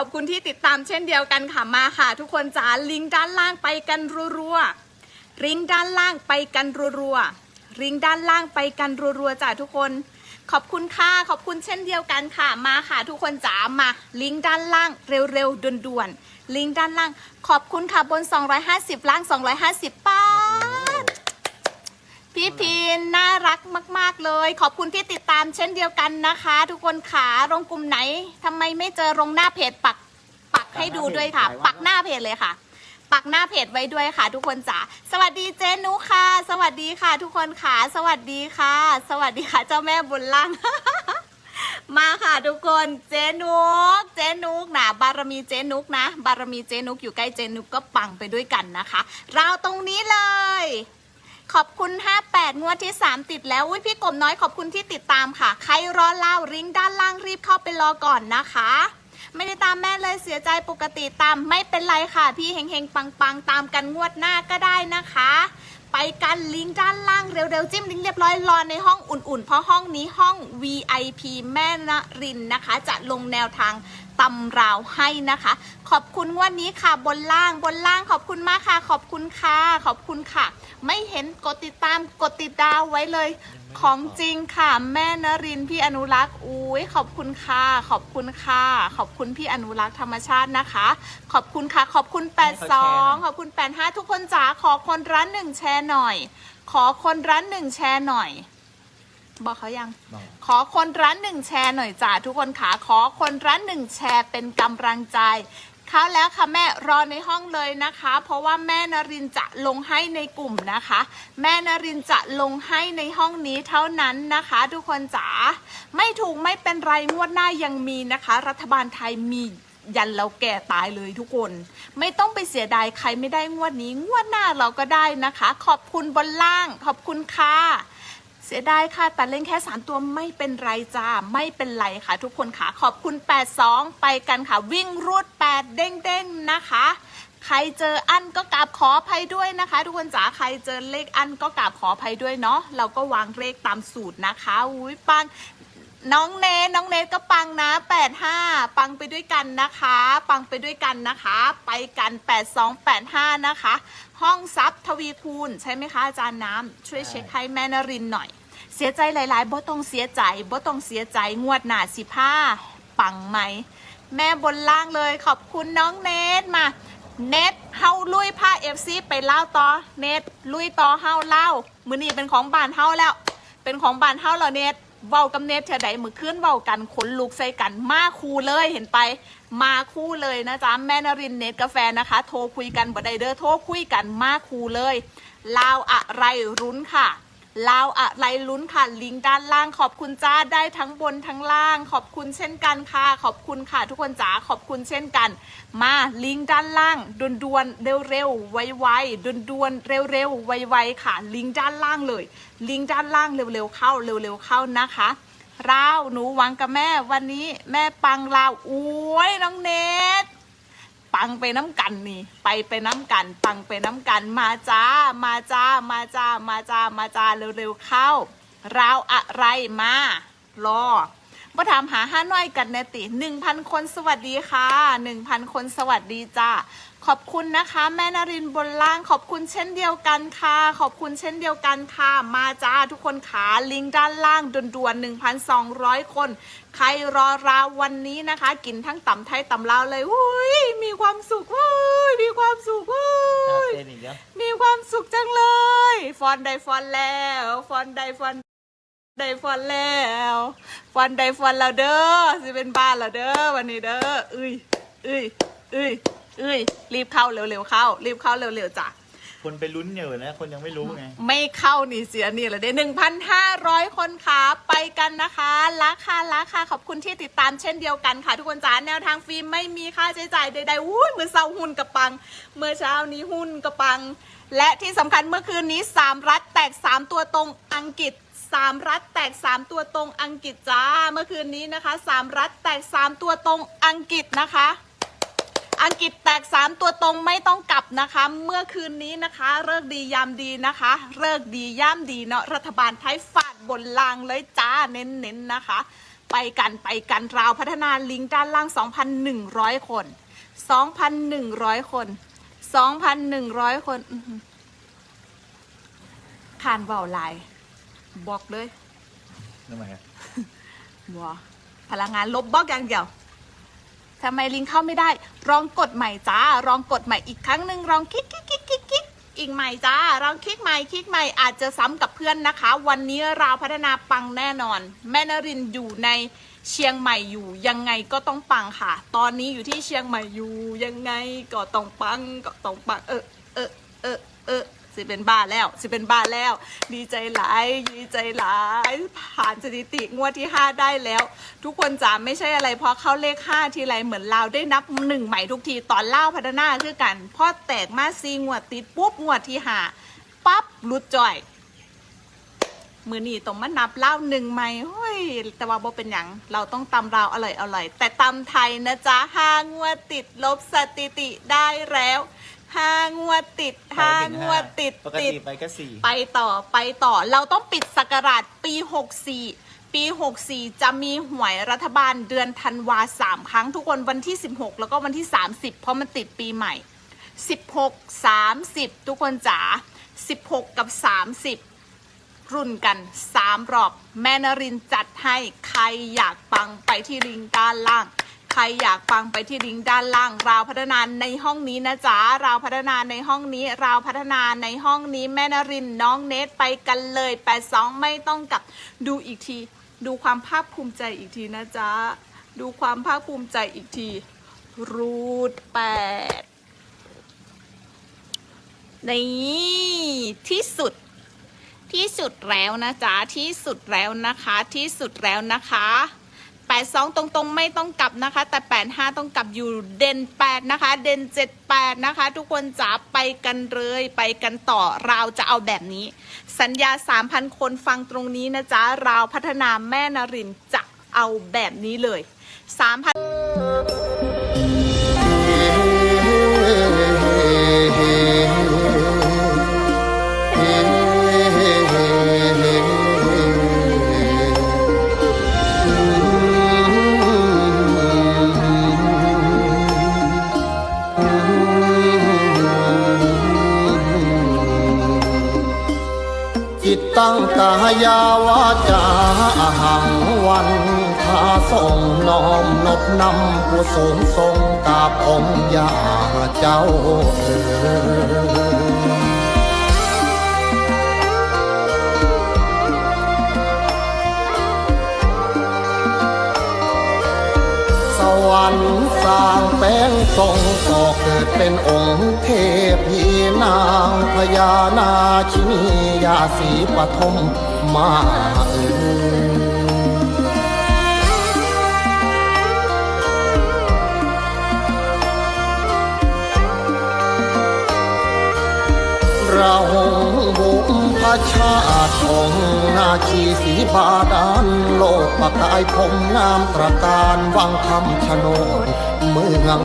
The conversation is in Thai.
อบคุณที่ติดตามเช่นเดียวกันค่ะมาค่ะ ทุกคนจ๋าลิงก์ด้านล่างไปกันรัวๆลิงก์ด้านล่างไปกันรัวๆลิงก์ด้านล่างไปกันรัวๆจ้ะทุกคนขอบคุณค่ะ ขอบคุณเช่นเดียวกันค่ะ มาค่ะ ทุกคนจ๋ามา ลิงก์ด้านล่างเร็วๆด่วนๆลิงก์ด้านล่าง ขอบคุณค่ะบน 250 ล่าง 250ป้า พี่พีนน่ารักมาก ๆ เลย ขอบคุณที่ติดตามเช่นเดียวกันนะคะ ทุกคนขาลงกลุ่มไหนทำไมไม่เจอลงหน้าเพจปักปักให้ดูด้วยค่ะ ปักหน้าเพจเลยค่ะ ปักหน้าเพจไว้ด้วยค่ะ ทุกคนจ๋าสวัสดีเจนุค่ะ สวัสดีค่ะ ทุกคนขาสวัสดีค่ะ สวัสดีค่ะ เจ้าแม่บุญล่างมาค่ะทุกคนเจนุกเจนุกนะบารมีเจนุกนะ บารมีเจนุกอยู่ใกล้เจนุกก็ปังไปด้วยกันนะคะ เราตรงนี้เลย ขอบคุณ 58 งวดที่ 3 ติดแล้วอุ้ยพี่กบน้อยขอบคุณที่ติดตามค่ะ ใครรอเล่าริงก์ด้านล่างรีบเข้าไปรอก่อนนะคะ ไม่ได้ตามแม่เลยเสียใจปกติตามไม่เป็นไรค่ะ พี่เฮงเฮงปังปังๆ ตามกันงวดหน้าก็ได้นะคะ ไปกันลิงก์ด้านล่างเร็วๆ จิ้มลิงก์เรียบร้อยรอในห้องอุ่นๆ เพราะห้องนี้ห้อง VIP แม่นรินนะคะ จะลงแนวทาง ตำราวให้นะคะ ขอบคุณงวันนี้ค่ะบนล่างบนล่างขอบคุณมากค่ะ ขอบคุณค่ะ ขอบคุณค่ะ ไม่เห็นกดติดตามกดติดดาวไว้เลย ของจริงค่ะ แม่นรินทร์พี่อนุรักษ์อุ้ยขอบคุณค่ะ ขอบคุณค่ะ ขอบคุณพี่อนุรักษ์ธรรมชาตินะคะ ขอบคุณค่ะ ขอบคุณ 82 ขอบคุณ 85 ทุกคนจ๋าขอคนร้านหนึ่งแชร์หน่อย ขอคนร้านหนึ่งแชร์หน่อย บอกเขายัง บอก ขอคนร้านหนึ่งแชร์หน่อยจ้าทุกคนค่ะขอคนร้านหนึ่งแชร์เป็นกำลังใจเข้าแล้วค่ะแม่รอในห้องเลยนะคะ เพราะว่าแม่นรินจะลงให้ในกลุ่มนะคะ แม่นรินจะลงให้ในห้องนี้เท่านั้นนะคะ ทุกคนจ๋าไม่ถูกไม่เป็นไรงวดหน้ายังมีนะคะ รัฐบาลไทยมียันเราแก่ตายเลยทุกคน ไม่ต้องไปเสียดายใครไม่ได้งวดนี้ งวดหน้าเราก็ได้นะคะ ขอบคุณบนล่าง ขอบคุณค่ะเสียดายค่ะ แต่เล่นแค่ 3 ตัวไม่เป็นไรจ้า ไม่เป็นไรค่ะ ทุกคนค่ะ ขอบคุณ 82 ไปกันค่ะ วิ่งรูด 8 เด้งๆนะคะ ใครเจออันก็กราบขออภัยด้วยนะคะ ทุกคนจ๋าใครเจอเลขอันก็กราบขออภัยด้วยเนาะเราก็วางเลขตามสูตรนะคะอุ้ยปังน้องเนทน้องเนทก็ปังนะ85ปังไปด้วยกันนะคะ ปังไปด้วยกันนะคะ ไปกัน 8285 นะคะ ห้องซับทวีคูณใช่ไหมคะอาจารย์น้ำช่วยเช็คให้แม่นรินหน่อย สียใจหลายๆบ่ต้องเสียใจบ่ต้องเสียใจงวดหน้าสิผ้าปังไหม แม่บนล่างเลยขอบคุณน้องเนทมา เนทเฮาลุยผ้าเอฟซีไปเล่าต่อเนทลุยต่อเฮาเล่า มือนี้เป็นของบานเฮาแล้ว เป็นของบานเฮาแล้วเนทเว้ากับเนทเท่าใดมือขึ้นเว้ากันขนลุกใส่กันมาคู่เลยเห็นไป มาคู่เลยนะจ๊ะแม่นรินเนทกาแฟนะคะ โทรคุยกันบ่ได้เด้อโทรคุยกันมาคู่เลยลาวอะไรรุ้นค่ะ ลาวอะไรลุ้นค่ะลิงก์ด้านล่างขอบคุณจ้าได้ทั้งบนทั้งล่าง ขอบคุณเช่นกันค่ะ ขอบคุณค่ะ ทุกคนจ๋าขอบคุณเช่นกัน มาลิงก์ด้านล่างด่วนๆเร็วๆไวๆด่วนๆเร็วๆไวๆค่ะ ลิงก์ด้านล่างเลย ลิงก์ด้านล่างเร็วๆเข้าเร็วๆเข้านะคะราวหนูหวังกับแม่วันนี้แม่ปังลาวอุ้ยน้องเนท ปังไปน้ำกันนี่ ไปไปน้ำกัน ปังไปน้ำกันมาจ้า มาจ้า มาจ้า มาจ้า มาจ้าเร็วๆเข้า ราวอะไรมารอ มาถามหาห้าน้อยกันเนติหนึ่งพันคนสวัสดีค่ะหนึ่งพันคนสวัสดีจ้าขอบคุณนะคะ แม่นารินบนล่างขอบคุณเช่นเดียวกันค่ะ ขอบคุณเช่นเดียวกันค่ะ มาจ้าทุกคนขาลิงก์ด้านล่างด่วนๆ1,200 คน ใครรอราววันนี้นะคะ กินทั้งตำไทยตำลาวเลยอุ้ยมีความสุขอุ้ยมีความสุขอุ้ยเต้นอีกแล้วมีความสุขจังเลย ฟอนได้ฟอนแล้ว ฟอนได้ฟอน ได้ฟอนแล้วฟอนได้ฟอนแล้วเด้อสิเป็นบ้านแล้วเด้อวันนี้เด้อเอ้ยเอ้ยเอ้ยเอ้ยรีบเข้าเร็วๆเข้า รีบเข้าเร็วๆจ้ะคนไปลุ้นอยู่นะ คนยังไม่รู้ไง ไม่เข้านี่เสียนี่แหละเด้หนึ่งพันห้าร้อยคนค่ะไปกันนะคะราคาราคาขอบคุณที่ติดตามเช่นเดียวกันค่ะ ทุกคนจ๋าแนวทางฟรีไม่มีค่าใช้จ่ายใดๆอุ้ยเมื่อเช้าหุ้นกระปัง เมื่อเช้านี้หุ้นกระปัง และที่สำคัญเมื่อคืนนี้สามรัฐแตกสามตัวตรงอังกฤษ สามรัฐแตกสามตัวตรงอังกฤษจ้า เมื่อคืนนี้นะคะสามรัฐแตกสามตัวตรงอังกฤษนะคะ อังกฤษแตก 3 ตัวตรงไม่ต้องกลับนะคะ เมื่อคืนนี้นะคะเลิกดียามดีนะคะเลิกดีย่ามดีเนาะรัฐบาลไทยฟาดบนลางเลยจ้าเน้นๆนนะคะ ไปกันไปกันราวพัฒนาลิงก์ด้านล่าง 2,100 คน 2,100 คน 2,100 คนอื้อหือขานเบาหลาย บอกเลยทำไมอะบัวพลังงานลบบล็อกอย่างเดียวทำไมลิงก์เข้าไม่ได้ลองกดใหม่จ้าลองกดใหม่อีกครั้งหนึ่งลองคลิกคลิกคลิกคลิกคลิกอีกใหม่จ้าลองคลิกใหม่คลิกใหม่อาจจะซ้ำกับเพื่อนนะคะ วันนี้ราวพัฒนาปังแน่นอน แม่นรินทร์อยู่ในเชียงใหม่อยู่ยังไงก็ต้องปังค่ะ ตอนนี้อยู่ที่เชียงใหม่อยู่ยังไงก็ต้องปังก็ต้องปังเออเออเออเออ สิเป็นบ้าแล้ว สิเป็นบ้าแล้ว ดีใจหลายดีใจหลาย ผ่านสถิติงวดที่ 5 ได้แล้ว ทุกคนจ๋าไม่ใช่อะไรเพราะเข้าเลข 5 ทีไรเหมือนเราได้นับหนึ่งใหม่ทุกทีตอนเล่าพัฒนาคือกันพอแตกมาซีงวดติดปุ๊บงวดที่หาปั๊บรุดจ่อยมือนี่ต้องมานับเล่าหนึ่งไหมเฮ้ย แต่ว่าโบเป็นหยังเราต้องตำราวอร่อยอร่อย แต่ตำไทยนะจ๊ะห้างวดติดลบสถิติได้แล้ว ห้างวดติดห้างวดติดปกติดติไปก็สี่ไปต่อไปต่อเราต้องปิดสกราชปี 64 ปี 64 จะมีหวยรัฐบาลเดือนธันวาสามครั้งทุกคนวันที่ 16 แล้วก็วันที่ 30 เพราะมันติดปีใหม่ 16 30 ทุกคนจ๋า16 กับ 30 รุ่นกัน 3 รอบ แม่นรินทร์จัดให้ใครอยากปังไปที่ลิงก์ด้านล่าง ใครอยากฟังไปที่ลิงก์ด้านล่าง ราวพัฒนาในห้องนี้นะจ๊ะราวพัฒนาในห้องนี้ ราวพัฒนาในห้องนี้แม่นรินน้องเนทไปกันเลย82ไม่ต้องกลับดูอีกที ดูความภาคภูมิใจอีกทีนะจ๊ะดูความภาคภูมิใจอีกที รูดแปดนี่ที่สุดที่สุดแล้วนะจ๊ะที่สุดแล้วนะคะ ที่สุดแล้วนะคะ 82 ตรงๆ ไม่ต้องกลับนะคะ แต่ 85 ต้องกลับอยู่เด่น 8 นะคะ เด่น 78 นะคะ ทุกคนจ๋าไปกันเลยไปกันต่อเราจะเอาแบบนี้ สัญญา 3,000 คนฟังตรงนี้นะจ๊ะเราพัฒนาแม่นรินจะเอาแบบนี้เลย 3,000 ตั้งกายาวาจาอาหังวันทาส่งน้อมนบนำผู้สูงทรงกาบองค์ยาเจ้าเอ๋ย วรรค์สร้างแป้งทรงก่อเกิดเป็นองค์เทพีนางพญานาชินียาสีปฐมมาเอ ชาติองนาชีสีบาดาลโลกประกายพรมงามตระการวังคำชะโนดเมือง